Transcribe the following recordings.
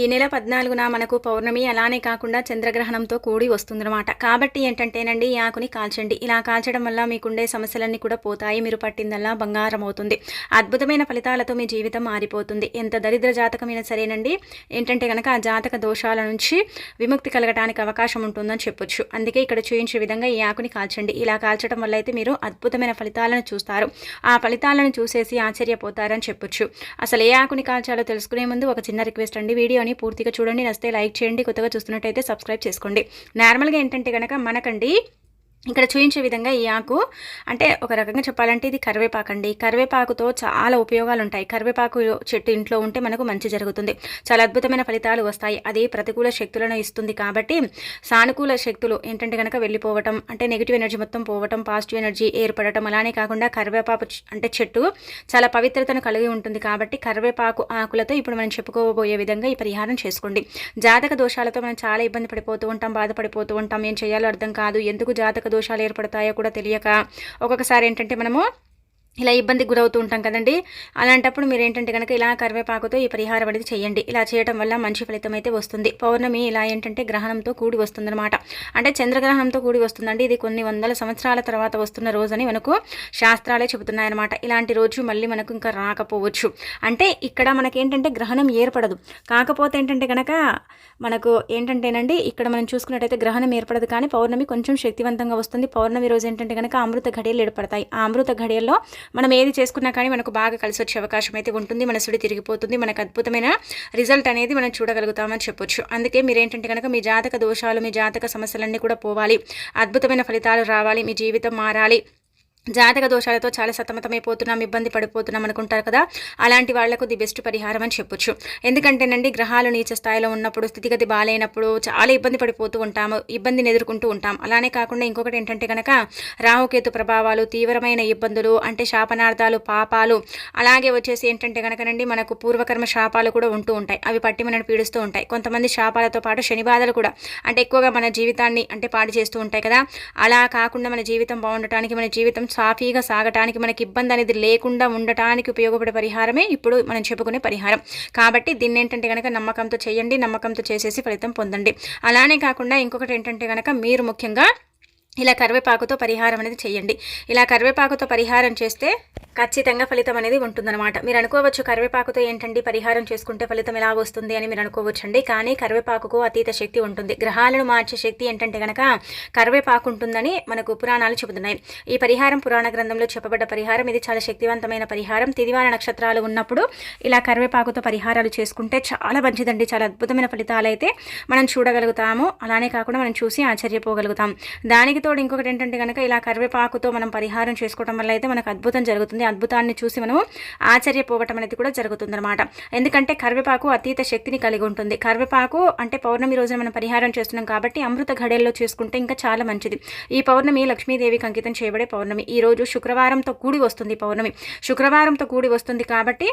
ఈ నెల పద్నాలుగున మనకు పౌర్ణమి అలానే కాకుండా చంద్రగ్రహణంతో కూడి వస్తుందన్నమాట. కాబట్టి ఏంటంటేనండి ఈ ఆకుని కాల్చండి. ఇలా కాల్చడం వల్ల మీకుండే సమస్యలన్నీ కూడా పోతాయి మీరు పట్టిందల్లా బంగారం అవుతుంది. అద్భుతమైన ఫలితాలతో మీ జీవితం మారిపోతుంది. ఎంత దరిద్ర జాతకమైనా సరేనండి. ఏంటంటే కనుక ఆ జాతక దోషాల నుంచి విముక్తి కలగడానికి అవకాశం ఉంటుందని చెప్పొచ్చు. అందుకే ఇక్కడ చూపించే విధంగా ఈ ఆకుని కాల్చండి. ఇలా కాల్చడం వల్ల అయితే మీరు అద్భుతమైన ఫలితాలను చూస్తారు. ఆ ఫలితాలను చూసేసి ఆశ్చర్యపోతారని చెప్పొచ్చు. అసలు ఏ ఆకుని కాల్చాలో తెలుసుకునే ముందు ఒక చిన్న రిక్వెస్ట్ అండి. వీడియో వీడియోని పూర్తిగా చూడండి. నస్తే లైక్ చేయండి. కొత్తగా చూస్తున్నట్టయితే సబ్స్క్రైబ్ చేసుకోండి. నార్మల్గా ఏంటంటే కనుక మనకండి ఇక్కడ చూపించే విధంగా ఈ ఆకు అంటే ఒక రకంగా చెప్పాలంటే ఇది కరివేపాకు అండి కరివేపాకుతో చాలా ఉపయోగాలు ఉంటాయి కరివేపాకు చెట్టు ఇంట్లో ఉంటే మనకు మంచి జరుగుతుంది. చాలా అద్భుతమైన ఫలితాలు వస్తాయి. అది ప్రతికూల శక్తులను ఇస్తుంది కాబట్టి సానుకూల శక్తులు ఏంటంటే కనుక వెళ్ళిపోవటం అంటే నెగిటివ్ ఎనర్జీ మొత్తం పోవటం పాజిటివ్ ఎనర్జీ ఏర్పడటం అలానే కాకుండా కరివేపాకు అంటే చెట్టు చాలా పవిత్రతను కలిగి ఉంటుంది కాబట్టి కరివేపాకు ఆకులతో ఇప్పుడు మనం చెప్పుకోబోయే విధంగా ఈ పరిహారం చేసుకోండి. జాతక దోషాలతో మనం చాలా ఇబ్బంది పడిపోతూ ఉంటాం బాధపడిపోతూ ఉంటాం. ఏం చేయాలో అర్థం కాదు. ఎందుకు జాతక దోషాలు ఏర్పడతాయో కూడా తెలియక ఒక్కొక్కసారి ఏంటంటే మనము ఇలా ఇబ్బందికి గురవుతూ ఉంటాం కదండి. అలాంటప్పుడు మీరు ఏంటంటే కనుక ఇలా కరివేపాకుతో ఈ పరిహారం అనేది చేయండి. ఇలా చేయడం వల్ల మంచి ఫలితం అయితే వస్తుంది. పౌర్ణమి ఇలా ఏంటంటే గ్రహణంతో కూడి వస్తుందన్నమాట. అంటే చంద్రగ్రహణంతో కూడి వస్తుందండి. ఇది కొన్ని వందల సంవత్సరాల తర్వాత వస్తున్న రోజని మనకు శాస్త్రాలే చెబుతున్నాయన్నమాట. ఇలాంటి రోజు మళ్ళీ మనకు ఇంకా రాకపోవచ్చు. అంటే ఇక్కడ మనకేంటంటే గ్రహణం ఏర్పడదు. కాకపోతే ఏంటంటే కనుక మనకు ఏంటంటేనండి ఇక్కడ మనం చూసుకున్నట్టయితే గ్రహణం ఏర్పడదు కానీ పౌర్ణమి కొంచెం శక్తివంతంగా వస్తుంది. పౌర్ణమి రోజు ఏంటంటే కనుక అమృత ఘడియలు ఏర్పడతాయి. ఆ అమృత ఘడియల్లో మనం ఏది చేసుకున్నా కానీ మనకు బాగా కలిసి వచ్చే అవకాశం అయితే ఉంటుంది. మన సుడి తిరిగిపోతుంది. మనకు అద్భుతమైన రిజల్ట్ అనేది మనం చూడగలుగుతామని చెప్పొచ్చు. అందుకే మీరు ఏంటంటే కనుక మీ జాతక దోషాలు మీ జాతక సమస్యలన్నీ కూడా పోవాలి. అద్భుతమైన ఫలితాలు రావాలి. మీ జీవితం మారాలి. జాతక దోషాలతో చాలా సతమతమైపోతున్నాం ఇబ్బంది పడిపోతున్నాం అనుకుంటారు కదా. అలాంటి వాళ్ళకు ది బెస్ట్ పరిహారం అని చెప్పొచ్చు. ఎందుకంటేనండి గ్రహాలు నీచ స్థాయిలో ఉన్నప్పుడు స్థితిగతి బాగాలేనప్పుడు చాలా ఇబ్బంది పడిపోతూ ఉంటాము ఇబ్బందిని ఎదుర్కొంటూ ఉంటాం. అలానే కాకుండా ఇంకొకటి ఏంటంటే కనుక రాహుకేతు ప్రభావాలు తీవ్రమైన ఇబ్బందులు అంటే శాపనార్థాలు పాపాలు అలాగే వచ్చేసి ఏంటంటే కనుకనండి మనకు పూర్వకర్మ శాపాలు కూడా ఉంటూ ఉంటాయి. అవి పట్టి మనని పీడిస్తూ ఉంటాయి. కొంతమంది శాపాలతో పాటు శని బాధలు కూడా అంటే ఎక్కువగా మన జీవితాన్ని అంటే పాడు చేస్తూ ఉంటాయి కదా. అలా కాకుండా మన జీవితం బాగుండటానికి మన జీవితం సాఫీగా సాగటానికి మనకి ఇబ్బంది అనేది లేకుండా ఉండటానికి ఉపయోగపడే పరిహారమే ఇప్పుడు మనం చెప్పుకునే పరిహారం. కాబట్టి దీన్ని ఏంటంటే కనుక నమ్మకంతో చేయండి నమ్మకంతో చేసేసి ఫలితం పొందండి. అలానే కాకుండా ఇంకొకటి ఏంటంటే కనుక మీరు ముఖ్యంగా ఇలా కరివేపాకుతో పరిహారం అనేది చేయండి. ఇలా కరివేపాకుతో పరిహారం చేస్తే ఖచ్చితంగా ఫలితం అనేది ఉంటుందన్నమాట. మీరు అనుకోవచ్చు కరివేపాకుతో ఏంటండి? పరిహారం చేసుకుంటే ఫలితం ఎలా వస్తుంది అని మీరు అనుకోవచ్చండి. కానీ కరివేపాకుకు అతీత శక్తి ఉంటుంది. గ్రహాలను మార్చే శక్తి ఏంటంటే కనుక కరివేపాకు ఉంటుందని మనకు పురాణాలు చెబుతున్నాయి. ఈ పరిహారం పురాణ గ్రంథంలో చెప్పబడ్డ పరిహారం. ఇది చాలా శక్తివంతమైన పరిహారం. తిదివార నక్షత్రాలు ఉన్నప్పుడు ఇలా కరివేపాకుతో పరిహారాలు చేసుకుంటే చాలా మంచిదండి. చాలా అద్భుతమైన ఫలితాలు అయితే మనం చూడగలుగుతాము. అలానే కాకుండా మనం చూసి ఆశ్చర్యపోగలుగుతాం. దానికి తోడు ఇంకొకటి ఏంటంటే కనుక ఇలా కరివేపాకుతో మనం పరిహారం చేసుకోవడం వల్ల అయితే మనకు అద్భుతం జరుగుతుంది. అద్భుతాన్ని చూసి మనం ఆశ్చర్యపోవటం అనేది కూడా జరుగుతుందన్నమాట. ఎందుకంటే కరివేపాకు అతీత శక్తిని కలిగి ఉంటుంది. కరివేపాకు అంటే పౌర్ణమి రోజున మనం పరిహారం చేస్తున్నాం కాబట్టి అమృత ఘడేల్లో చేసుకుంటే ఇంకా చాలా మంచిది. ఈ పౌర్ణమి లక్ష్మీదేవికి అంకితం చేయబడే పౌర్ణమి. ఈ రోజు శుక్రవారంతో కూడి వస్తుంది పౌర్ణమి. శుక్రవారంతో కూడి వస్తుంది కాబట్టి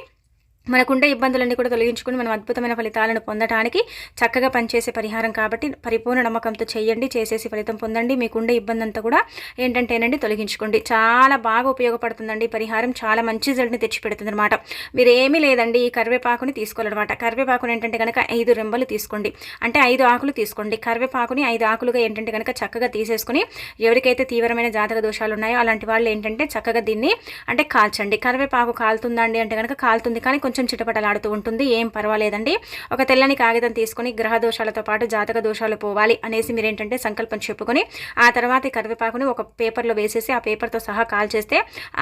మనకుండే ఇబ్బందులన్నీ కూడా తొలగించుకుని మనం అద్భుతమైన ఫలితాలను పొందడానికి చక్కగా పనిచేసే పరిహారం కాబట్టి పరిపూర్ణ నమ్మకంతో చేయండి చేసేసి ఫలితం పొందండి. మీకుండే ఇబ్బంది అంతా కూడా ఏంటంటేనండి తొలగించుకోండి. చాలా బాగా ఉపయోగపడుతుందండి పరిహారం. చాలా మంచి రిజల్ట్ని తెచ్చిపెడుతుంది అనమాట మీరు ఏమీ లేదండి ఈ కరివేపాకుని తీసుకోవాలన్నమాట. కరివేపాకుని ఏంటంటే కనుక ఐదు రెంబలు తీసుకోండి. అంటే ఐదు ఆకులు తీసుకోండి. కరివేపాకుని ఐదు ఆకులుగా ఏంటంటే కనుక చక్కగా తీసేసుకుని ఎవరికైతే తీవ్రమైన జాతక దోషాలు ఉన్నాయో అలాంటి వాళ్ళు ఏంటంటే చక్కగా దీన్ని అంటే కాల్చండి. కరివేపాకు కాలుతుందండి అంటే కనుక కాలుతుంది కానీ కొంచెం కొంచెం చిటపటలాడుతూ ఉంటుంది. ఏం పర్వాలేదండి. ఒక తెల్లని కాగితం తీసుకుని గ్రహ దోషాలతో పాటు జాతక దోషాలు పోవాలి అనేసి మీరు ఏంటంటే సంకల్పం చెప్పుకొని ఆ తర్వాత కరివేపాకుని ఒక పేపర్లో వేసేసి ఆ పేపర్తో సహా కాల్ చేస్తే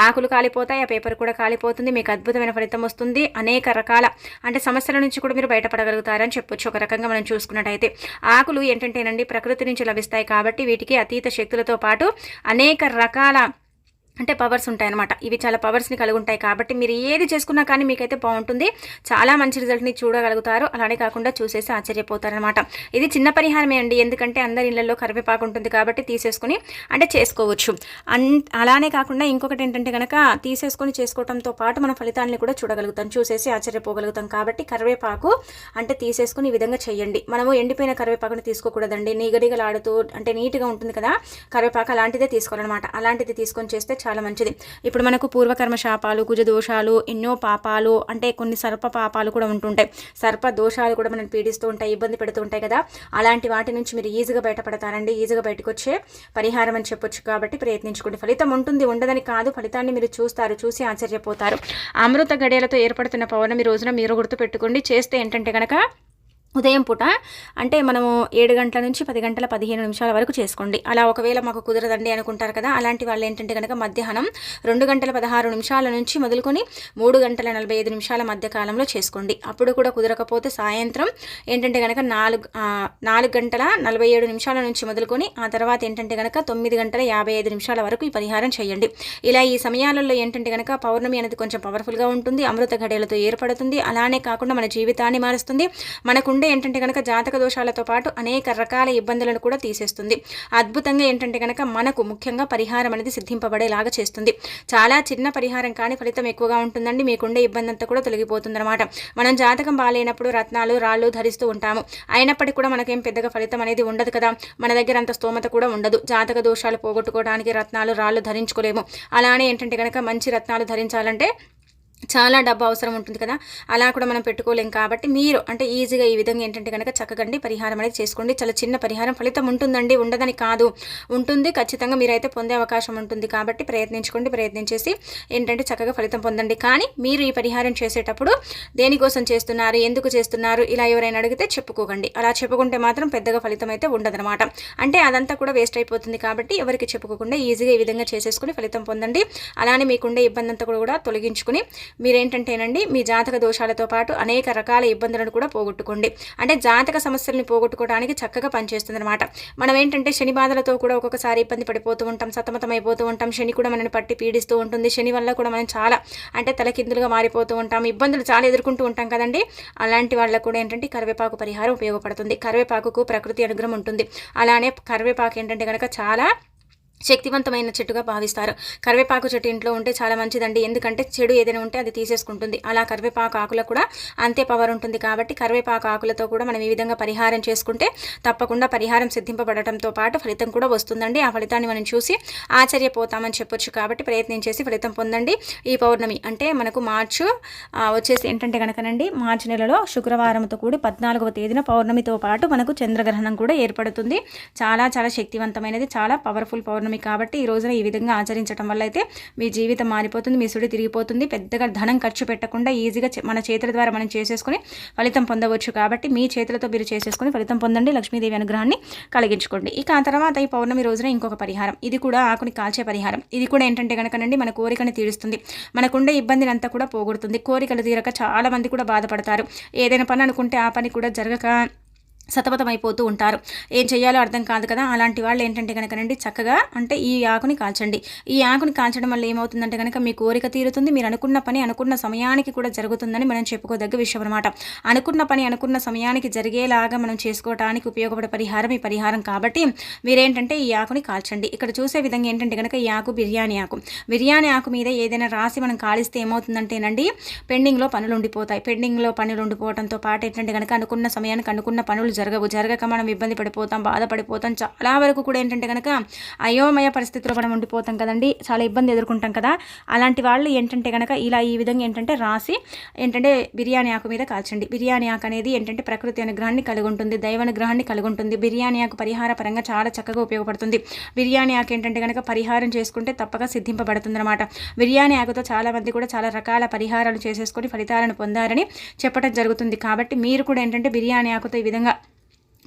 ఆకులు కాలిపోతాయి ఆ పేపర్ కూడా కాలిపోతుంది మీకు అద్భుతమైన ఫలితం వస్తుంది. అనేక రకాల అంటే సమస్యల నుంచి కూడా మీరు బయటపడగలుగుతారని చెప్పొచ్చు. ఒక రకంగా మనం చూసుకున్నట్టయితే ఆకులు ఏంటంటేనండి ప్రకృతి నుంచి లభిస్తాయి కాబట్టి వీటికి అతీత శక్తులతో పాటు అనేక రకాల అంటే పవర్స్ ఉంటాయన్నమాట. ఇవి చాలా పవర్స్ని కలిగి ఉంటాయి కాబట్టి మీరు ఏది చేసుకున్నా కానీ మీకైతే బాగుంటుంది. చాలా మంచి రిజల్ట్ని చూడగలుగుతారు. అలానే కాకుండా చూసేసి ఆశ్చర్యపోతారనమాట ఇది చిన్న పరిహారమే అండి. ఎందుకంటే అందరి ఇళ్ళలో కరివేపాకు ఉంటుంది కాబట్టి తీసేసుకుని అంటే చేసుకోవచ్చు. అన్ అలానే కాకుండా ఇంకొకటి ఏంటంటే కనుక తీసేసుకొని చేసుకోవడంతో పాటు మన ఫలితాన్ని కూడా చూడగలుగుతాం. చూసేసి ఆశ్చర్యపోగలుగుతాం కాబట్టి కరివేపాకు అంటే తీసేసుకుని ఈ విధంగా చేయండి. మనము ఎండిపోయిన కరివేపాకుని తీసుకోకూడదండి. నీగడిగలాడుతూ అంటే నీట్గా ఉంటుంది కదా. కరివేపాకు అలాంటిదే తీసుకోవాలన్నమాట. అలాంటిది తీసుకొని చేస్తే చాలా మంచిది. ఇప్పుడు మనకు పూర్వకర్మ శాపాలు కుజ దోషాలు ఎన్నో పాపాలు అంటే కొన్ని సర్ప పాపాలు కూడా ఉంటుంటాయి. సర్ప దోషాలు కూడా మనం పీడిస్తూ ఉంటాయి ఇబ్బంది పెడుతూ ఉంటాయి కదా. అలాంటి వాటి నుంచి మీరు ఈజీగా బయటపడతారండి. ఈజీగా బయటకు వచ్చే పరిహారం అని చెప్పొచ్చు కాబట్టి ప్రయత్నించుకోండి. ఫలితం ఉంటుంది ఉండదని కాదు. ఫలితాన్ని మీరు చూస్తారు చూసి ఆశ్చర్యపోతారు. అమృత గడియలతో ఏర్పడుతున్న పౌర్ణమి రోజున మీరు గుర్తుపెట్టుకోండి. చేస్తే ఏంటంటే కనుక ఉదయం పూట అంటే మనము ఏడు గంటల నుంచి పది గంటల పదిహేను నిమిషాల వరకు చేసుకోండి. అలా ఒకవేళ మాకు కుదరదండి అనుకుంటారు కదా అలాంటి వాళ్ళు ఏంటంటే కనుక మధ్యాహ్నం రెండు గంటల పదహారు నిమిషాల నుంచి మొదలుకొని మూడు గంటల నలభై ఐదు నిమిషాల మధ్య కాలంలో చేసుకోండి. అప్పుడు కూడా కుదరకపోతే సాయంత్రం ఏంటంటే కనుక నాలుగు నాలుగు గంటల నలభై ఏడు నిమిషాల నుంచి మొదలుకొని ఆ తర్వాత ఏంటంటే కనుక తొమ్మిది గంటల యాభై ఐదు నిమిషాల వరకు ఈ పరిహారం చేయండి. ఇలా ఈ సమయాలలో ఏంటంటే కనుక పౌర్ణమి అనేది కొంచెం పవర్ఫుల్గా ఉంటుంది అమృత ఘడియలతో ఏర్పడుతుంది. అలానే కాకుండా మన జీవితాన్ని మారుస్తుంది. మనకుండే ఏంటంటే కనుక జాతక దోషాలతో పాటు అనేక రకాల ఇబ్బందులను కూడా తీసేస్తుంది. అద్భుతంగా ఏంటంటే కనుక మనకు ముఖ్యంగా పరిహారం అనేది సిద్ధింపబడేలాగా చేస్తుంది. చాలా చిన్న పరిహారం కానీ ఫలితం ఎక్కువగా ఉంటుందండి. మీకుండే ఇబ్బంది అంతా కూడా తొలగిపోతుంది అనమాట మనం జాతకం బాగాలేనప్పుడు రత్నాలు రాళ్ళు ధరిస్తూ ఉంటాము. అయినప్పటికీ కూడా మనకేం పెద్దగా ఫలితం అనేది ఉండదు కదా. మన దగ్గర అంత స్తోమత కూడా ఉండదు. జాతక దోషాలు పోగొట్టుకోవడానికి రత్నాలు రాళ్ళు ధరించుకోలేము. అలానే ఏంటంటే కనుక మంచి రత్నాలు ధరించాలంటే చాలా డబ్బు అవసరం ఉంటుంది కదా. అలా కూడా మనం పెట్టుకోలేం కాబట్టి మీరు అంటే ఈజీగా ఈ విధంగా ఏంటంటే కనుక చక్కగండి పరిహారం అనేది చేసుకోండి. చాలా చిన్న పరిహారం ఫలితం ఉంటుందండి ఉండదని కాదు. ఉంటుంది ఖచ్చితంగా మీరైతే పొందే అవకాశం ఉంటుంది కాబట్టి ప్రయత్నించుకోండి ప్రయత్నించేసి ఏంటంటే చక్కగా ఫలితం పొందండి. కానీ మీరు ఈ పరిహారం చేసేటప్పుడు దేనికోసం చేస్తున్నారు ఎందుకు చేస్తున్నారు ఇలా ఎవరైనా అడిగితే చెప్పుకోకండి. అలా చెప్పుకుంటే మాత్రం పెద్దగా ఫలితం అయితే ఉండదనమాట అంటే అదంతా కూడా వేస్ట్ అయిపోతుంది కాబట్టి ఎవరికి చెప్పుకోకుండా ఈజీగా ఈ విధంగా చేసేసుకుని ఫలితం పొందండి. అలానే మీకుండే ఇబ్బంది అంతా కూడా తొలగించుకుని మీరేంటంటేనండి మీ జాతక దోషాలతో పాటు అనేక రకాల ఇబ్బందులను కూడా పోగొట్టుకోండి. అంటే జాతక సమస్యల్ని పోగొట్టుకోవడానికి చక్కగా పనిచేస్తుంది అనమాట మనం ఏంటంటే శని బాధలతో కూడా ఒక్కొక్కసారి ఇబ్బంది పడిపోతూ ఉంటాం సతమతం అయిపోతూ ఉంటాం శని కూడా మనని పట్టి పీడిస్తూ ఉంటుంది శని వల్ల కూడా మనం చాలా అంటే తలకిందులుగా మారిపోతూ ఉంటాం ఇబ్బందులు చాలా ఎదుర్కొంటూ ఉంటాం కదండి. అలాంటి వాళ్ళకు కూడా ఏంటంటే కరివేపాకు పరిహారం ఉపయోగపడుతుంది. కరివేపాకుకు ప్రకృతి అనుగ్రహం ఉంటుంది. అలానే కరివేపాకు ఏంటంటే కనుక చాలా శక్తివంతమైన చెట్టుగా భావిస్తారు. కరివేపాకు చెట్టు ఇంట్లో ఉంటే చాలా మంచిదండి. ఎందుకంటే చెడు ఏదైనా ఉంటే అది తీసేసుకుంటుంది. అలా కరివేపాకు ఆకులకు కూడా అంతే పవర్ ఉంటుంది కాబట్టి కరివేపాకు ఆకులతో కూడా మనం ఈ విధంగా పరిహారం చేసుకుంటే తప్పకుండా పరిహారం సిద్ధింపబడటంతో పాటు ఫలితం కూడా వస్తుందండి. ఆ ఫలితాన్ని మనం చూసి ఆశ్చర్యపోతామని చెప్పొచ్చు కాబట్టి ప్రయత్నం చేసి ఫలితం పొందండి. ఈ పౌర్ణమి అంటే మనకు మార్చు వచ్చేసి ఏంటంటే కనుకనండి మార్చి నెలలో శుక్రవారంతో కూడి పద్నాలుగవ తేదీన పౌర్ణమితో పాటు మనకు చంద్రగ్రహణం కూడా ఏర్పడుతుంది. చాలా చాలా శక్తివంతమైనది చాలా పవర్ఫుల్ పౌర్ణమి. పౌర్ణమి కాబట్టి ఈ రోజున ఈ విధంగా ఆచరించడం వల్ల అయితే మీ జీవితం మారిపోతుంది మీ సుడి తిరిగిపోతుంది. పెద్దగా ధనం ఖర్చు పెట్టకుండా ఈజీగా మన చేతుల ద్వారా మనం చేసేసుకుని ఫలితం పొందవచ్చు కాబట్టి మీ చేతులతో మీరు చేసేసుకుని ఫలితం పొందండి. లక్ష్మీదేవి అనుగ్రహాన్ని కలిగించుకోండి. ఇక ఆ తర్వాత ఈ పౌర్ణమి రోజున ఇంకొక పరిహారం. ఇది కూడా ఆకుని కాల్చే పరిహారం. ఇది కూడా ఏంటంటే కనుకనండి మన కోరికని తీరుస్తుంది. మనకుండే ఇబ్బందిని అంతా కూడా పోగొడుతుంది. కోరికలు తీరక చాలామంది కూడా బాధపడతారు. ఏదైనా పని అనుకుంటే ఆ పని కూడా జరగక సతమతమైపోతూ ఉంటారు. ఏం చేయాలో అర్థం కాదు కదా? అలాంటి వాళ్ళు ఏంటంటే కనుకనండి చక్కగా అంటే ఈ ఆకుని కాల్చండి. ఈ ఆకుని కాల్చడం వల్ల ఏమవుతుందంటే కనుక మీ కోరిక తీరుతుంది మీరు అనుకున్న పని అనుకున్న సమయానికి కూడా జరుగుతుందని మనం చెప్పుకోదగ్గ విషయం అనమాట అనుకున్న పని అనుకున్న సమయానికి జరిగేలాగా మనం చేసుకోవడానికి ఉపయోగపడే పరిహారం ఈ పరిహారం కాబట్టి మీరేంటంటే ఈ ఆకుని కాల్చండి. ఇక్కడ చూసే విధంగా ఏంటంటే కనుక ఈ ఆకు బిర్యానీ ఆకు. బిర్యానీ ఆకు మీద ఏదైనా రాసి మనం కాలిస్తే ఏమవుతుందంటేనండి పెండింగ్లో పనులు ఉండిపోతాయి పెండింగ్లో పనులు ఉండిపోవడంతో పాటు ఏంటంటే కనుక అనుకున్న సమయానికి అనుకున్న పనులు జరగవు. జరగక మనం ఇబ్బంది పడిపోతాం బాధపడిపోతాం. చాలా వరకు కూడా ఏంటంటే కనుక అయోమయ పరిస్థితిలో మనం ఉండిపోతాం కదండి. చాలా ఇబ్బంది ఎదుర్కొంటాం కదా. అలాంటి వాళ్ళు ఏంటంటే కనుక ఇలా ఈ విధంగా ఏంటంటే రాసి ఏంటంటే బిర్యానీ ఆకు మీద కాల్చండి. బిర్యానీ ఆకు అనేది ఏంటంటే ప్రకృతి అనుగ్రహాన్ని కలిగి ఉంటుంది దైవ అనుగ్రహాన్ని కలిగి ఉంటుంది. బిర్యానీ ఆకు పరిహార పరంగా చాలా చక్కగా ఉపయోగపడుతుంది. బిర్యానీ ఆకు ఏంటంటే కనుక పరిహారం చేసుకుంటే తప్పక సిద్ధింపబడుతుంది అనమాట బిర్యానీ ఆకుతో చాలా మంది కూడా చాలా రకాల పరిహారాలు చేసేసుకొని ఫలితాలను పొందారని చెప్పడం జరుగుతుంది. కాబట్టి మీరు కూడా ఏంటంటే బిర్యానీ ఆకుతో ఈ విధంగా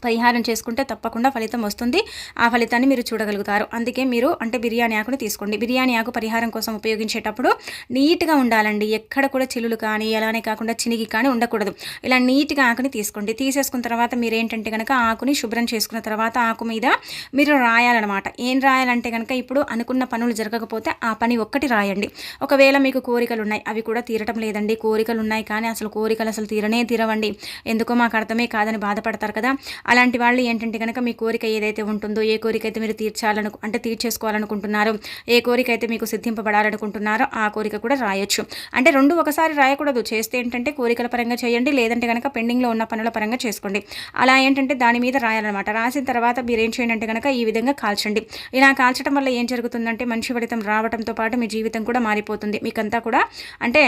పరిహారం చేసుకుంటే తప్పకుండా ఫలితం వస్తుంది. ఆ ఫలితాన్ని మీరు చూడగలుగుతారు. అందుకే మీరు అంటే బిర్యానీ ఆకుని తీసుకోండి. బిర్యానీ ఆకు పరిహారం కోసం ఉపయోగించేటప్పుడు నీట్గా ఉండాలండి. ఎక్కడ కూడా చిల్లులు కానీ అలానే కాకుండా చినిగి కానీ ఉండకూడదు. ఇలా నీట్గా ఆకుని తీసుకోండి. తీసేసుకున్న తర్వాత మీరు ఏంటంటే కనుక ఆకుని శుభ్రం చేసుకున్న తర్వాత ఆకు మీద మీరు రాయాలన్నమాట. ఏం రాయాలంటే కనుక ఇప్పుడు అనుకున్న పనులు జరగకపోతే ఆ పని ఒక్కటి రాయండి. ఒకవేళ మీకు కోరికలు ఉన్నాయి అవి కూడా తీరటం లేదండి. కోరికలు ఉన్నాయి కానీ అసలు కోరికలు అసలు తీరనే తీరవండి. ఎందుకో మాకు అర్థమే కాదని బాధపడతారు కదా. అలాంటి వాళ్ళు ఏంటంటే కనుక మీ కోరిక ఏదైతే ఉంటుందో ఏ కోరిక అయితే మీరు తీర్చాలను అంటే తీర్చేసుకోవాలనుకుంటున్నారో ఏ కోరిక అయితే మీకు సిద్ధింపబడాలనుకుంటున్నారో ఆ కోరిక కూడా రాయొచ్చు. అంటే రెండు ఒకసారి రాయకూడదు. చేస్తే ఏంటంటే కోరికల పరంగా చేయండి లేదంటే కనుక పెండింగ్లో ఉన్న పనుల పరంగా చేసుకోండి. అలా ఏంటంటే దాని మీద రాయాలన్నమాట. రాసిన తర్వాత మీరు ఏం చేయండి అంటే కనుక ఈ విధంగా కాల్చండి. ఇలా కాల్చడం వల్ల ఏం జరుగుతుందంటే మంచి ఫలితం రావడంతో పాటు మీ జీవితం కూడా మారిపోతుంది. మీకంతా కూడా అంటే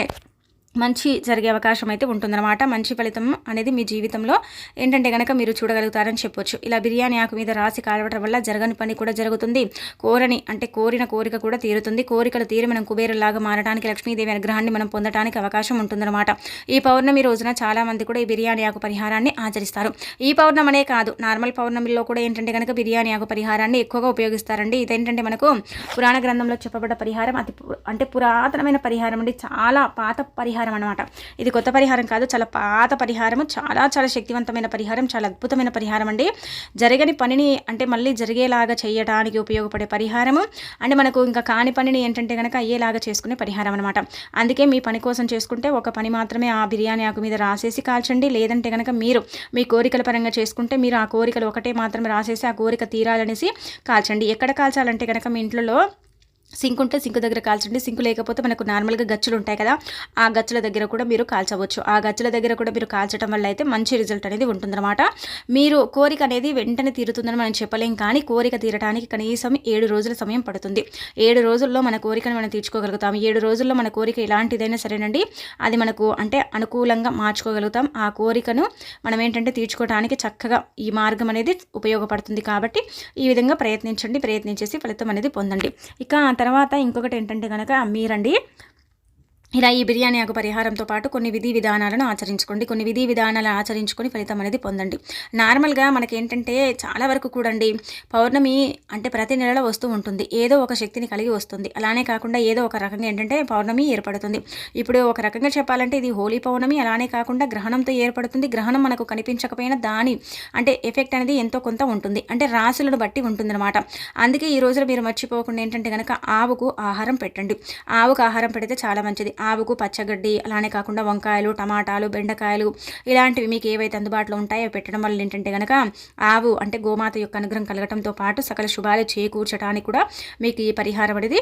మంచి జరిగే అవకాశం అయితే ఉంటుందన్నమాట. మంచి ఫలితం అనేది మీ జీవితంలో ఏంటంటే కనుక మీరు చూడగలుగుతారని చెప్పొచ్చు. ఇలా బిర్యానీ ఆకు మీద రాసి కాలవటం వల్ల జరగని పని కూడా జరుగుతుంది. కోరని అంటే కోరిన కోరిక కూడా తీరుతుంది. కోరికలు తీరి మనం కుబేరులాగా మారడానికి లక్ష్మీదేవి అనుగ్రహాన్ని మనం పొందడానికి అవకాశం ఉంటుందన్నమాట. ఈ పౌర్ణమి రోజున చాలామంది కూడా ఈ బిర్యానీ ఆకు పరిహారాన్ని ఆచరిస్తారు. ఈ పౌర్ణమనే కాదు నార్మల్ పౌర్ణమిలో కూడా ఏంటంటే కనుక బిర్యానీ ఆకు పరిహారాన్ని ఎక్కువగా ఉపయోగిస్తారండి. ఇదేంటంటే మనకు పురాణ గ్రంథంలో చెప్పబడ్డ పరిహారం. అతి అంటే పురాతనమైన పరిహారం అండి. చాలా పాత పరిహారం. పరిహారం అనమాట ఇది కొత్త పరిహారం కాదు చాలా పాత పరిహారము చాలా చాలా శక్తివంతమైన పరిహారం చాలా అద్భుతమైన పరిహారం అండి. జరగని పనిని అంటే మళ్ళీ జరిగేలాగా చేయడానికి ఉపయోగపడే పరిహారము. అంటే మనకు ఇంకా కాని పనిని ఏంటంటే కనుక అయ్యేలాగా చేసుకునే పరిహారం అనమాట అందుకే మీ పని కోసం చేసుకుంటే ఒక పని మాత్రమే ఆ బిర్యానీ ఆకు మీద రాసేసి కాల్చండి. లేదంటే కనుక మీరు మీ కోరికల పరంగా చేసుకుంటే మీరు ఆ కోరికలు ఒకటే మాత్రమే రాసేసి ఆ కోరిక తీరాలనేసి కాల్చండి. ఎక్కడ కాల్చాలంటే కనుక మీ ఇంట్లో సింక్ ఉంటే సింక్ దగ్గర కాల్చండి. సింక్ లేకపోతే మనకు నార్మల్గా గచ్చులు ఉంటాయి కదా ఆ గచ్చుల దగ్గర కూడా మీరు కాల్చవచ్చు. ఆ గచ్చుల దగ్గర కూడా మీరు కాల్చడం వల్ల అయితే మంచి రిజల్ట్ అనేది ఉంటుందన్నమాట. మీరు కోరిక అనేది వెంటనే తీరుతుందని మనం చెప్పలేం కానీ కోరిక తీరడానికి కనీసం ఏడు రోజుల సమయం పడుతుంది. ఏడు రోజుల్లో మన కోరికను మనం తీర్చుకోగలుగుతాం. ఏడు రోజుల్లో మన కోరిక ఎలాంటిదైనా సరేనండి అది మనకు అంటే అనుకూలంగా మార్చుకోగలుగుతాం. ఆ కోరికను మనం ఏంటంటే తీర్చుకోవడానికి చక్కగా ఈ మార్గం అనేది ఉపయోగపడుతుంది కాబట్టి ఈ విధంగా ప్రయత్నించండి. ప్రయత్నించేసి ఫలితం అనేది పొందండి. ఇక తర్వాత ఇంకొకటి ఏంటంటే కనుక మీరండి ఇలా ఈ బిర్యానీ ఆకు పరిహారంతో పాటు కొన్ని విధి విధానాలను ఆచరించుకోండి. కొన్ని విధి విధానాలు ఆచరించుకొని ఫలితం అనేది పొందండి. నార్మల్గా మనకి ఏంటంటే చాలా వరకు కూడండి పౌర్ణమి అంటే ప్రతి నెలలో వస్తూ ఉంటుంది. ఏదో ఒక శక్తిని కలిగి వస్తుంది. అలానే కాకుండా ఏదో ఒక రకంగా ఏంటంటే పౌర్ణమి ఏర్పడుతుంది. ఇప్పుడు ఒక రకంగా చెప్పాలంటే ఇది హోలీ పౌర్ణమి. అలానే కాకుండా గ్రహణంతో ఏర్పడుతుంది. గ్రహణం మనకు కనిపించకపోయినా దాని అంటే ఎఫెక్ట్ అనేది ఎంతో కొంత ఉంటుంది. అంటే రాశులను బట్టి ఉంటుందన్నమాట. అందుకే ఈ రోజున మీరు మర్చిపోకుండా ఏంటంటే కనుక ఆవుకు ఆహారం పెట్టండి. ఆవుకు ఆహారం పెడితే చాలా మంచిది. ఆవుకు పచ్చగడ్డి అలానే కాకుండా వంకాయలు టమాటాలు బెండకాయలు ఇలాంటివి మీకు ఏవైతే అందుబాటులో ఉంటాయో పెట్టడం వల్ల ఏంటంటే కనుక ఆవు అంటే గోమాత యొక్క అనుగ్రహం కలగటంతో పాటు సకల శుభాలు చేకూర్చడానికి కూడా మీకు ఈ పరిహారం అనేది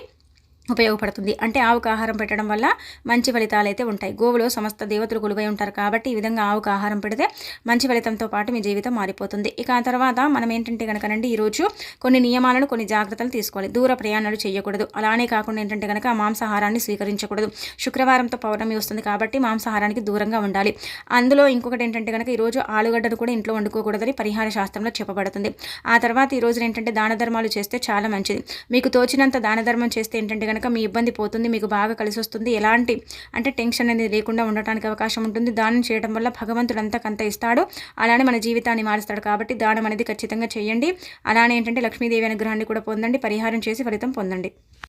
ఉపయోగపడుతుంది. అంటే ఆవుకు ఆహారం పెట్టడం వల్ల మంచి ఫలితాలు అయితే ఉంటాయి. గోవులో సమస్త దేవతలు కొలువై ఉంటారు కాబట్టి ఈ విధంగా ఆవుకు ఆహారం పెడితే మంచి ఫలితంతో పాటు మీ జీవితం మారిపోతుంది. ఇక ఆ తర్వాత మనం ఏంటంటే కనుకనండి ఈరోజు కొన్ని నియమాలను కొన్ని జాగ్రత్తలు తీసుకోవాలి. దూర ప్రయాణాలు చేయకూడదు. అలానే కాకుండా ఏంటంటే కనుక మాంసాహారాన్ని స్వీకరించకూడదు. శుక్రవారంతో పౌర్ణమి వస్తుంది కాబట్టి మాంసాహారానికి దూరంగా ఉండాలి. అందులో ఇంకొకటి ఏంటంటే కనుక ఈరోజు ఆలుగడ్డను కూడా ఇంట్లో వండుకోకూడదని పరిహార శాస్త్రంలో చెప్పబడుతుంది. ఆ తర్వాత ఈరోజు ఏంటంటే దాన ధర్మాలు చేస్తే చాలా మంచిది. మీకు తోచినంత దాన ధర్మం చేస్తే ఏంటంటే కనుక మీ ఇబ్బంది పోతుంది మీకు బాగా కలిసి వస్తుంది ఎలాంటి అంటే టెన్షన్ అనేది లేకుండా ఉండటానికి అవకాశం ఉంటుంది. దానం చేయడం వల్ల భగవంతుడు అంతకంత ఇస్తాడు. అలానే మన జీవితాన్ని మారుస్తాడు కాబట్టి దానం అనేది ఖచ్చితంగా చేయండి. అలానే ఏంటంటే లక్ష్మీదేవి అనుగ్రహాన్ని కూడా పొందండి. పరిహారం చేసి ఫలితం పొందండి.